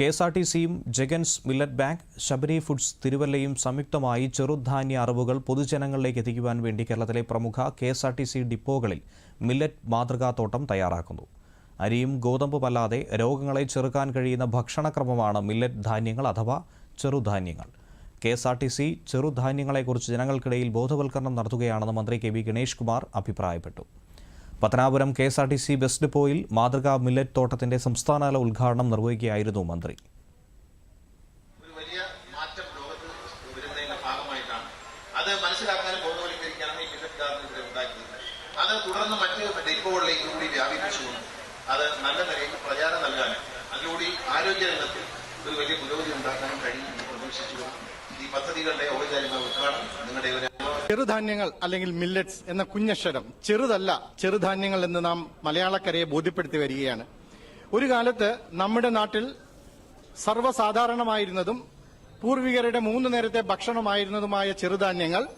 K S R T സിയും Jagan's millet bank Sabari foods തിരുവല്ലയും സംയുക്തമായി ചെറുധാന്യ അറിവുകൾ പൊതുജനങ്ങളിലേക്ക് എത്തിക്കുവാൻ വേണ്ടി കേരളത്തിലെ പ്രമുഖ K S R T C ഡിപ്പോകളിൽ millet മാതൃകാത്തോട്ടം തയ്യാറാക്കുന്നു. അരിയും ഗോതമ്പുമല്ലാതെ രോഗങ്ങളെ ചെറുക്കാൻ കഴിയുന്ന ഭക്ഷണക്രമമാണ് മില്ലറ്റ് ധാന്യങ്ങൾ അഥവാ ചെറുധാന്യങ്ങൾ. K S R T C ചെറുധാന്യങ്ങളെക്കുറിച്ച് ജനങ്ങൾക്കിടയിൽ ബോധവൽക്കരണം നടത്തുകയാണെന്ന് മന്ത്രി കെ വി ഗണേഷ് കുമാർ അഭിപ്രായപ്പെട്ടു. Pathanapuram K S R T C bus ഡിപ്പോയിൽ മാതൃകാ മില്ലറ്റ് തോട്ടത്തിന്റെ സംസ്ഥാനതല ഉദ്ഘാടനം നിർവഹിക്കുകയായിരുന്നു മന്ത്രി. ഈ ഉണ്ടാക്കിയത്. തുടർന്ന് ഡിപ്പോകളിലേക്ക് കൂടി നല്ല പ്രചാരം ഒരു വലിയ പുരോഗതി ഈ പദ്ധതികളുടെ ഔപചാരിക ഉദ്ഘാടനം നിങ്ങളുടെ ചെറുധാന്യങ്ങൾ അല്ലെങ്കിൽ മില്ലറ്റ്സ് എന്ന കുഞ്ഞക്ഷരം ചെറുതല്ല ചെറുധാന്യങ്ങൾ എന്ന് നാം മലയാളക്കരയെ ബോധ്യപ്പെടുത്തി വരികയാണ്. ഒരു കാലത്ത് നമ്മുടെ നാട്ടിൽ സർവസാധാരണമായിരുന്നതും പൂർവികരുടെ മൂന്ന് നേരത്തെ ഭക്ഷണമായിരുന്നതുമായ ചെറുധാന്യങ്ങൾ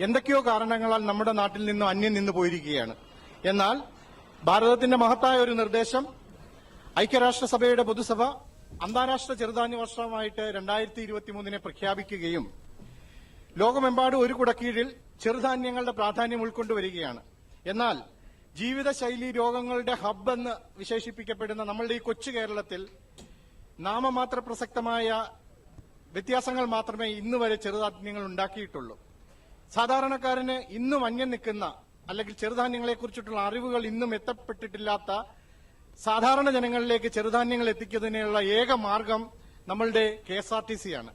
എന്തൊക്കെയോ കാരണങ്ങളാൽ നമ്മുടെ നാട്ടിൽ നിന്നും അന്യം നിന്ന് പോയിരിക്കുകയാണ്. എന്നാൽ ഭാരതത്തിന്റെ മഹത്തായ ഒരു നിർദ്ദേശം ഐക്യരാഷ്ട്രസഭയുടെ പൊതുസഭ അന്താരാഷ്ട്ര ചെറുധാന്യ വർഷമായിട്ട് രണ്ടായിരത്തി ഇരുപത്തിമൂന്നിനെ പ്രഖ്യാപിക്കുകയും ലോകമെമ്പാടും ഒരു കുടക്കീഴിൽ ചെറുധാന്യങ്ങളുടെ പ്രാധാന്യം ഉൾക്കൊണ്ടുവരികയാണ്. എന്നാൽ ജീവിതശൈലി രോഗങ്ങളുടെ ഹബ് എന്ന് വിശേഷിപ്പിക്കപ്പെടുന്ന നമ്മളുടെ ഈ കൊച്ചു കേരളത്തിൽ നാമമാത്ര പ്രസക്തമായ വ്യത്യാസങ്ങൾ മാത്രമേ ഇന്ന് വരെ ചെറുധാന്യങ്ങൾ ഉണ്ടാക്കിയിട്ടുള്ളൂ. സാധാരണക്കാരന് ഇന്നും അന്യം നിൽക്കുന്ന അല്ലെങ്കിൽ ചെറുധാന്യങ്ങളെക്കുറിച്ചിട്ടുള്ള അറിവുകൾ ഇന്നും എത്തപ്പെട്ടിട്ടില്ലാത്ത സാധാരണ ജനങ്ങളിലേക്ക് ചെറുധാന്യങ്ങൾ എത്തിക്കുന്നതിനുള്ള ഏക മാർഗം നമ്മളുടെ K S R T C ആണ്.